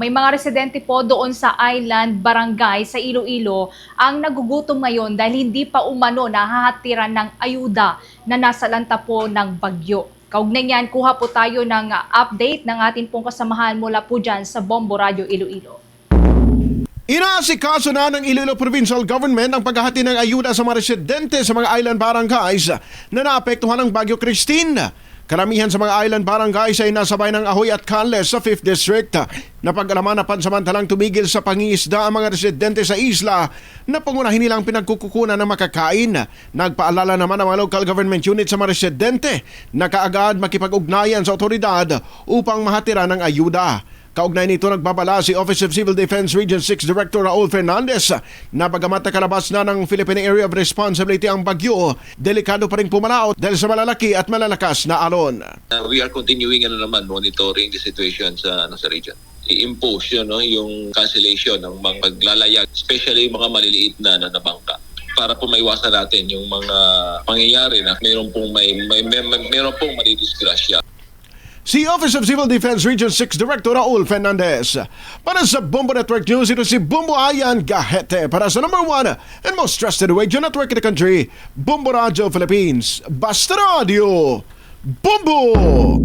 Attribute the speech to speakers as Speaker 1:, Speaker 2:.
Speaker 1: May mga residente po doon sa island barangay sa Iloilo ang nagugutom ngayon dahil hindi pa umano nahahatiran ng ayuda na nasa lanta po ng bagyo. Kaugnay niyan, kuha po tayo ng uh, update ng ating pong kasamahan mula po dyan sa Bombo Radio Iloilo.
Speaker 2: Inaasikaso na ng Iloilo Provincial Government ang paghahati ng ayuda sa mga residente sa mga island barangays na naapektuhan ng Bagyo Christine. Karamihan sa mga island barangays ay nasabay ng Ahoy at Canles sa 5th District. Napag-alaman na pansamantalang tumigil sa pangingisda ang mga residente sa isla na pangunahin nilang pinagkukukunan ng makakain. Nagpaalala naman ang mga local government unit sa mga residente na kaagad makipag-ugnayan sa otoridad upang mahatira ng ayuda. Kaugnay nito nagbabala si Office of Civil Defense Region 6 Director Raul Fernandez na bagamat nakalabas na ng Philippine Area of Responsibility ang bagyo, delikado pa rin pumalaot dahil sa malalaki at malalakas na alon.
Speaker 3: Uh, we are continuing ano naman monitoring the situation sa ano sa region. I-impose yun, no, yung cancellation ng mga paglalayag, especially yung mga maliliit na na, na bangka para po maiwasan natin yung mga pangyayari na mayroon pong may, may, may, may mayroon pong madidisgrasya.
Speaker 2: Si Office of Civil Defense Region 6 Director Raul Fernandez. Para sa Bombo Network News, ito si Bombo Ayan Gahete. Para sa number one and most trusted radio network in the country, Bombo Radio Philippines. Basta Radio. Bombo!